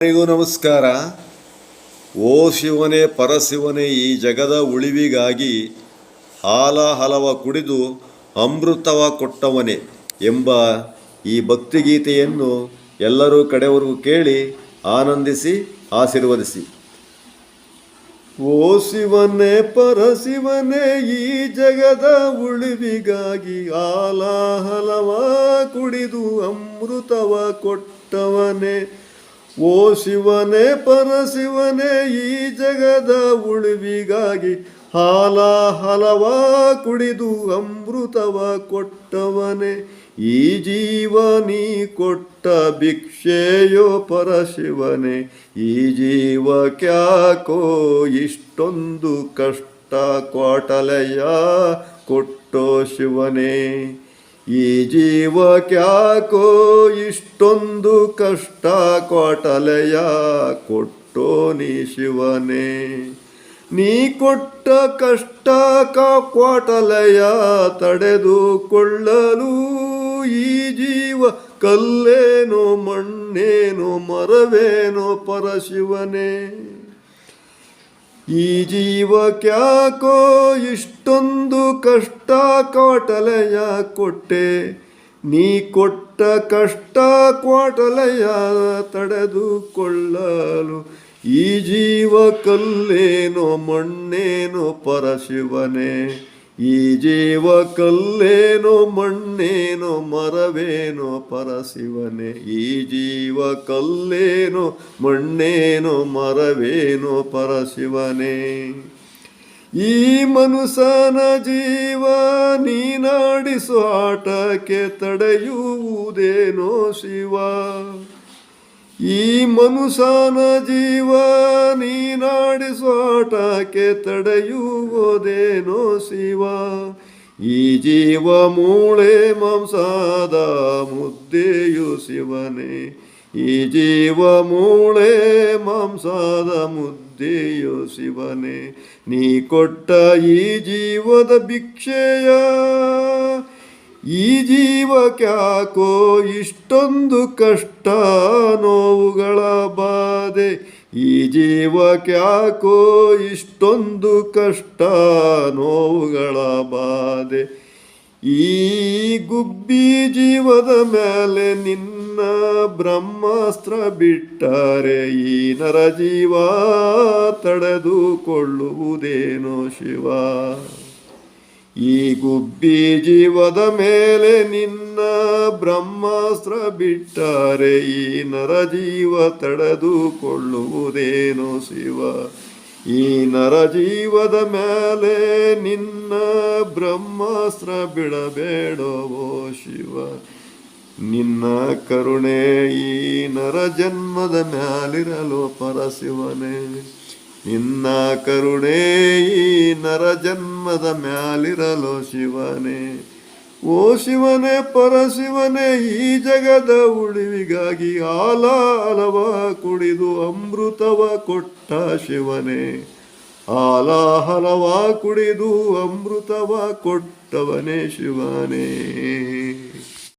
ಎಲ್ಲರಿಗೂ ನಮಸ್ಕಾರ. ಓ ಶಿವನೇ ಪರಶಿವನೇ ಈ ಜಗದ ಉಳಿವಿಗಾಗಿ ಹಾಲ ಹಲವ ಕುಡಿದು ಅಮೃತವ ಕೊಟ್ಟವನೇ ಎಂಬ ಈ ಭಕ್ತಿಗೀತೆಯನ್ನು ಎಲ್ಲರೂ ಕಡೆವರೆಗೂ ಕೇಳಿ ಆನಂದಿಸಿ, ಆಶೀರ್ವದಿಸಿ. ಓ ಶಿವನೇ ಪರಶಿವನೇ ಈ ಜಗದ ಉಳಿವಿಗಾಗಿ ಹಾಲ ಹಲವ ಕುಡಿದು ಅಮೃತವ ಕೊಟ್ಟವನೇ ಓ ಶಿವನೇ ಪರಶಿವನೇ ಈ ಜಗದ ಉಳಿವಿಗಾಗಿ ಹಾಲ ಹಲವ ಕುಡಿದು ಅಮೃತವ ಕೊಟ್ಟವನೇ. ಈ ಜೀವ ನೀ ಕೊಟ್ಟ ಭಿಕ್ಷೆಯೋ ಪರಶಿವನೇ ಈ ಜೀವ ಕ್ಯಾಕೋ ಇಷ್ಟೊಂದು ಕಷ್ಟ ಕ್ವಾಟಲೆಯ ಕೊಟ್ಟೋ ಶಿವನೇ. ಈ ಜೀವ ಕ್ಯಾಕೋ ಇಷ್ಟೊಂದು ಕಷ್ಟ ಕ್ವಾಟಲೆಯ ಕೊಟ್ಟೋ ನೀ ಶಿವನೇ. ನೀ ಕೊಟ್ಟ ಕಷ್ಟ ಕ್ವಾಟಲೆಯ ತಡೆದುಕೊಳ್ಳಲು ಈ ಜೀವ ಕಲ್ಲೇನೋ ಮಣ್ಣೇನೋ ಮರವೇನೋ ಪರಶಿವನೇ. ಈ ಜೀವ ಕ್ಯಾಕೋ ಇಷ್ಟೊಂದು ಕಷ್ಟ ಕೋಟಲೆಯ ಕೊಟ್ಟೆ. ನೀ ಕೊಟ್ಟ ಕಷ್ಟ ಕೋಟಲೆಯ ತಡೆದುಕೊಳ್ಳಲು ಈ ಜೀವ ಕಲ್ಲೇನೋ ಮಣ್ಣೇನೋ ಪರಶಿವನೇ. ಈ ಜೀವ ಕಲ್ಲೇನೋ ಮಣ್ಣೇನೋ, ಮರವೇನೋ ಪರಶಿವನೇ ಈ ಜೀವ ಕಲ್ಲೇನೋ ಮಣ್ಣೇನೋ, ಮರವೇನೋ ಪರಶಿವನೇ ಈ ಮನುಷ್ಯನ ಜೀವ ನೀನಾಡಿಸು ಆಟಕ್ಕೆ ತಡೆಯುವುದೇನೋ ಶಿವ. ಈ ಮನುಷ್ಯನ ಜೀವ ನೀನಾಡಿಸೋಟಕ್ಕೆ ತಡೆಯುವುದೇನೋ ಶಿವ. ಈ ಜೀವ ಮೂಳೆ ಮಾಂಸದ ಮುದ್ದೆಯು ಶಿವನೇ. ಈ ಜೀವ ಮೂಳೆ ಮಾಂಸದ ಮುದ್ದೆಯು ಶಿವನೇ. ನೀ ಕೊಟ್ಟ ಈ ಜೀವದ ಭಿಕ್ಷೆಯ ಈ ಜೀವ ಕ್ಯಾಕೋ ಇಷ್ಟೊಂದು ಕಷ್ಟ ನೋವುಗಳ ಬಾಧೆ. ಈ ಜೀವ ಕ್ಯಾಕೋ ಇಷ್ಟೊಂದು ಕಷ್ಟ ನೋವುಗಳ ಬಾಧೆ. ಈ ಗುಬ್ಬಿ ಜೀವದ ಮೇಲೆ ನಿನ್ನ ಬ್ರಹ್ಮಾಸ್ತ್ರ ಬಿಟ್ಟರೆ ಈ ನರ ಜೀವ ತಡೆದುಕೊಳ್ಳುವುದೇನೋ ಶಿವ? ಈ ಗುಬ್ಬಿ ಜೀವದ ಮೇಲೆ ನಿನ್ನ ಬ್ರಹ್ಮಾಸ್ತ್ರ ಬಿಟ್ಟರೆ ಈ ನರ ಜೀವ ತಡೆದುಕೊಳ್ಳುವುದೇನು ಶಿವ? ಈ ನರ ಜೀವದ ಮೇಲೆ ನಿನ್ನ ಬ್ರಹ್ಮಾಸ್ತ್ರ ಬಿಡಬೇಡವೋ ಶಿವ? ನಿನ್ನ ಕರುಣೆ ಈ ನರ ಜನ್ಮದ ಮ್ಯಾಲಿರಲು ಪರಶಿವನೇ. ನಿನ್ನ ಕರುಣೆ ಈ ನರ ಜನ್ಮದ ಮ್ಯಾಲಿರಲು ಶಿವನೇ. ಓ ಶಿವನೇ ಪರಶಿವನೇ ಈ ಜಗದ ಉಳಿವಿಗಾಗಿ ಆಲಾಲವ ಕುಡಿದು ಅಮೃತವ ಕೊಟ್ಟ ಶಿವನೇ. ಆಲಾಹಲವ ಹಲವ ಕುಡಿದು ಅಮೃತವ ಕೊಟ್ಟವನೇ ಶಿವನೇ.